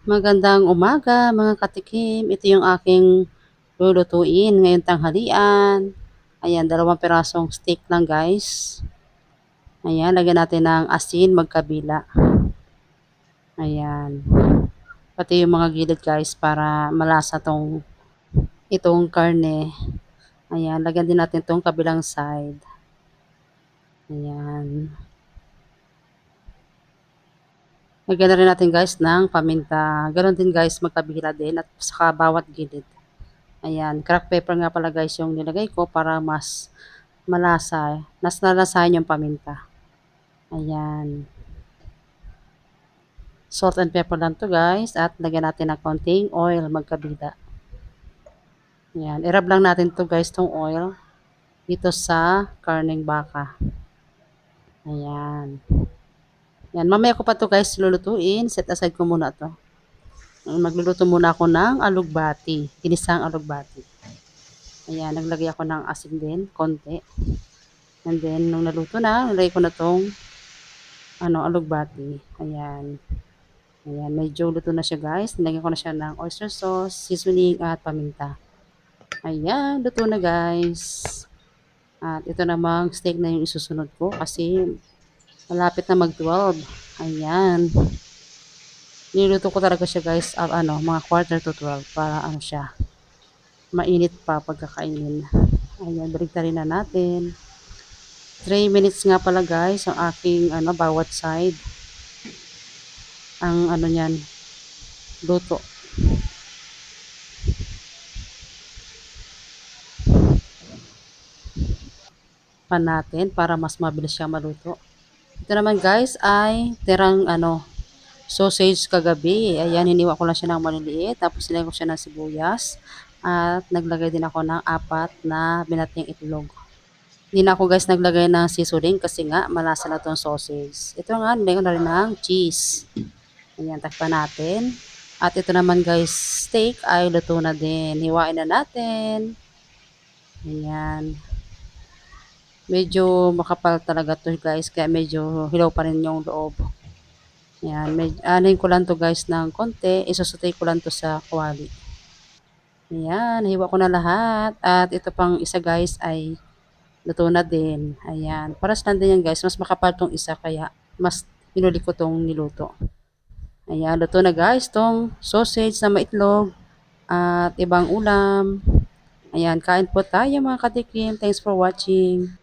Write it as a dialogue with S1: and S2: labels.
S1: Magandang umaga mga katikim. Ito yung aking lulutuin ngayong tanghalian. Ayan, dalawang pirasong steak lang guys. Ayan, lagyan natin ng asin magkabila. Ayan. Pati yung mga gilid guys para malasa tong itong karne. Ayan, lagyan din natin tong kabilang side. Ayan. Lagyan na rin natin guys ng paminta. Ganon din guys, magkabila din at saka bawat gilid. Ayan, crack pepper nga pala guys yung nilagay ko para mas malasa. Nas nalasahan yung paminta. Ayan. Salt and pepper lang to guys at lagyan natin ng konting oil magkabila. Ayan, irab lang natin to guys tong oil dito sa karning baka. Ayan. Yan, mamaya ko pa to guys lulutuin. Set aside ko muna to. Magluluto muna ako ng alugbati. Ginisang alugbati. Ayan, naglagay ako ng asin din, konti. And then, nung naluto na, nilagay ko na tong ano, alugbati. Ayan. Ayan, medyo luto na siya guys. Nilagyan ko na siya ng oyster sauce, seasoning, at paminta. Ayan, luto na guys. At ito namang steak na yung isusunod ko kasi Malapit na mag-12. Ayan. Niluto ko talaga siya guys, uh, ano, mga quarter to 12 para ano siya, mainit pa pagkakainin. Ayan, baligtarin na natin. 3 minutes nga pala guys ang aking ano, bawat side. Ang ano niyan, luto. pan natin para mas mabilis siya maluto. Ito naman guys ay tirang ano, sausage kagabi. Ayan, hiniwa ko lang siya ng maliliit. Tapos nilagay ko siya ng sibuyas. At naglagay din ako ng apat na binating itlog. Hindi na ako guys naglagay ng seasoning kasi nga malasa na itong sausage. Ito nga, nilagay ko na rin ng cheese. Ayan, takpan natin. At ito naman guys, steak ay luto na din. Hiwain na natin. Ayan. Medyo makapal talaga to guys, kaya medyo hilaw pa rin yung loob. Yan, med anin ko lang to guys ng konti, isusutay ko lang to sa kawali. Ayan, hiwa ko na lahat. At ito pang isa guys ay luto na din. Ayan, paras lang din yan guys, mas makapal tong isa kaya mas pinuli ko tong niluto. Ayan, luto na guys tong sausage na maitlog at ibang ulam. Ayan, kain po tayo mga katikim. Thanks for watching.